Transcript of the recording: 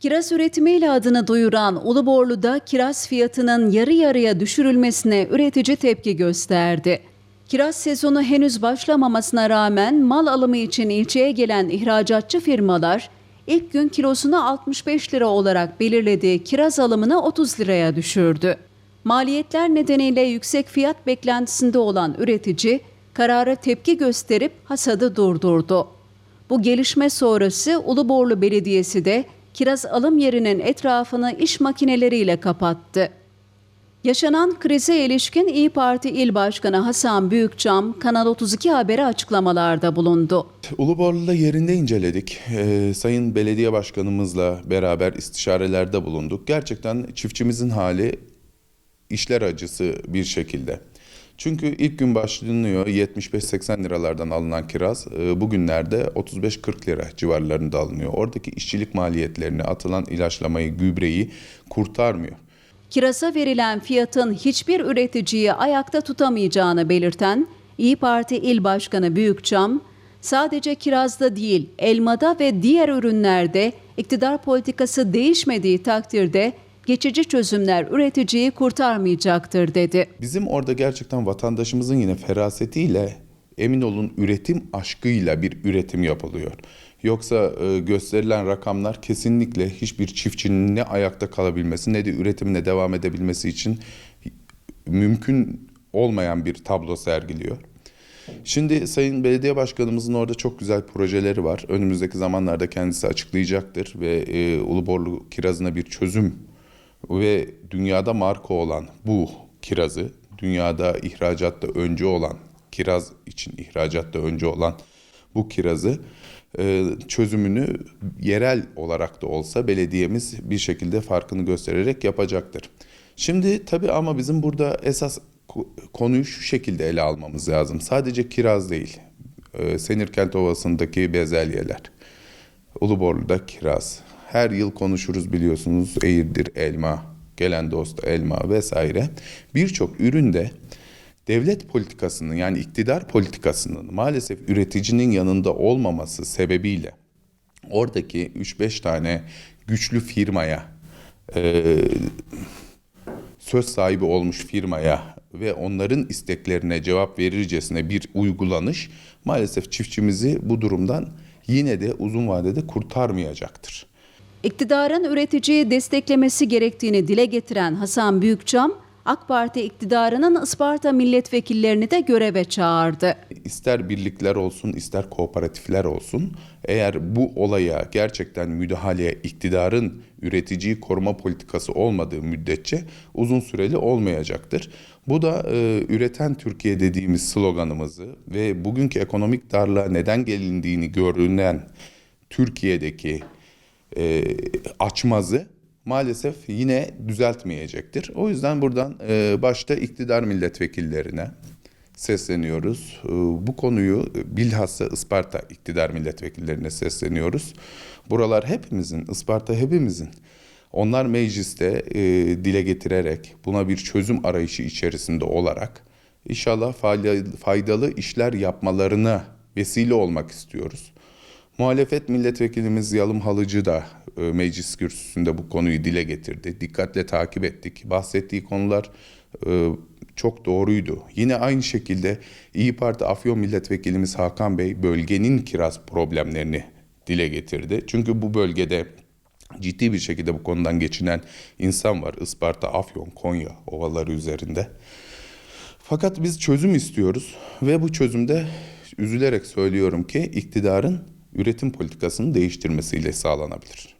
Kiraz üretimiyle adını duyuran Uluborlu'da kiraz fiyatının yarı yarıya düşürülmesine üretici tepki gösterdi. Kiraz sezonu henüz başlamamasına rağmen mal alımı için ilçeye gelen ihracatçı firmalar ilk gün kilosunu 65 lira olarak belirlediği kiraz alımını 30 liraya düşürdü. Maliyetler nedeniyle yüksek fiyat beklentisinde olan üretici karara tepki gösterip hasadı durdurdu. Bu gelişme sonrası Uluborlu Belediyesi de kiraz alım yerinin etrafını iş makineleriyle kapattı. Yaşanan krize ilişkin İyi Parti İl Başkanı Hasan Büyükçam Kanal 32 Haber'e açıklamalarda bulundu. Uluborlu'da yerinde inceledik. Ee, Sayın Belediye Başkanımızla beraber istişarelerde bulunduk. Gerçekten çiftçimizin hali işler acısı bir şekilde. Çünkü ilk gün başlanıyor 75-80 liralardan alınan kiraz e, bugünlerde 35-40 lira civarlarında alınıyor. Oradaki işçilik maliyetlerini, atılan ilaçlamayı, gübreyi kurtarmıyor. Kiraza verilen fiyatın hiçbir üreticiyi ayakta tutamayacağını belirten İyi Parti İl Başkanı Büyükçam, sadece kirazda değil elmada ve diğer ürünlerde iktidar politikası değişmediği takdirde geçici çözümler üreticiyi kurtarmayacaktır dedi. Bizim orada gerçekten vatandaşımızın yine ferasetiyle emin olun üretim aşkıyla bir üretim yapılıyor. Yoksa e, gösterilen rakamlar kesinlikle hiçbir çiftçinin ne ayakta kalabilmesi ne de üretimine devam edebilmesi için mümkün olmayan bir tablo sergiliyor. Şimdi Sayın Belediye Başkanımızın orada çok güzel projeleri var. Önümüzdeki zamanlarda kendisi açıklayacaktır ve e, Uluborlu kirazına bir çözüm ve dünyada marka olan bu kirazı, dünyada ihracatta önce olan, kiraz için ihracatta önce olan bu kirazı e, çözümünü yerel olarak da olsa belediyemiz bir şekilde farkını göstererek yapacaktır. Şimdi tabii ama bizim burada esas ko- konuyu şu şekilde ele almamız lazım. Sadece kiraz değil, e, Senirkent Ovası'ndaki bezelyeler, Uluborlu'da kiraz. Her yıl konuşuruz biliyorsunuz Eğirdir elma, gelen dost elma vesaire. Birçok üründe devlet politikasının yani iktidar politikasının maalesef üreticinin yanında olmaması sebebiyle oradaki 3-5 tane güçlü firmaya e, söz sahibi olmuş firmaya ve onların isteklerine cevap verircesine bir uygulanış maalesef çiftçimizi bu durumdan yine de uzun vadede kurtarmayacaktır. İktidarın üreticiyi desteklemesi gerektiğini dile getiren Hasan Büyükçam, AK Parti iktidarının Isparta milletvekillerini de göreve çağırdı. İster birlikler olsun ister kooperatifler olsun eğer bu olaya gerçekten müdahaleye iktidarın üreticiyi koruma politikası olmadığı müddetçe uzun süreli olmayacaktır. Bu da e, üreten Türkiye dediğimiz sloganımızı ve bugünkü ekonomik darlığa neden gelindiğini görünen Türkiye'deki e, açmazı maalesef yine düzeltmeyecektir. O yüzden buradan e, başta iktidar milletvekillerine sesleniyoruz. E, bu konuyu bilhassa Isparta iktidar milletvekillerine sesleniyoruz. Buralar hepimizin, Isparta hepimizin. Onlar mecliste e, dile getirerek buna bir çözüm arayışı içerisinde olarak inşallah faydalı işler yapmalarına vesile olmak istiyoruz. Muhalefet milletvekilimiz Yalım Halıcı da e, meclis kürsüsünde bu konuyu dile getirdi. Dikkatle takip ettik. Bahsettiği konular e, çok doğruydu. Yine aynı şekilde İyi Parti Afyon milletvekilimiz Hakan Bey bölgenin kiraz problemlerini dile getirdi. Çünkü bu bölgede ciddi bir şekilde bu konudan geçinen insan var. Isparta, Afyon, Konya ovaları üzerinde. Fakat biz çözüm istiyoruz ve bu çözümde üzülerek söylüyorum ki iktidarın üretim politikasını değiştirmesiyle sağlanabilir.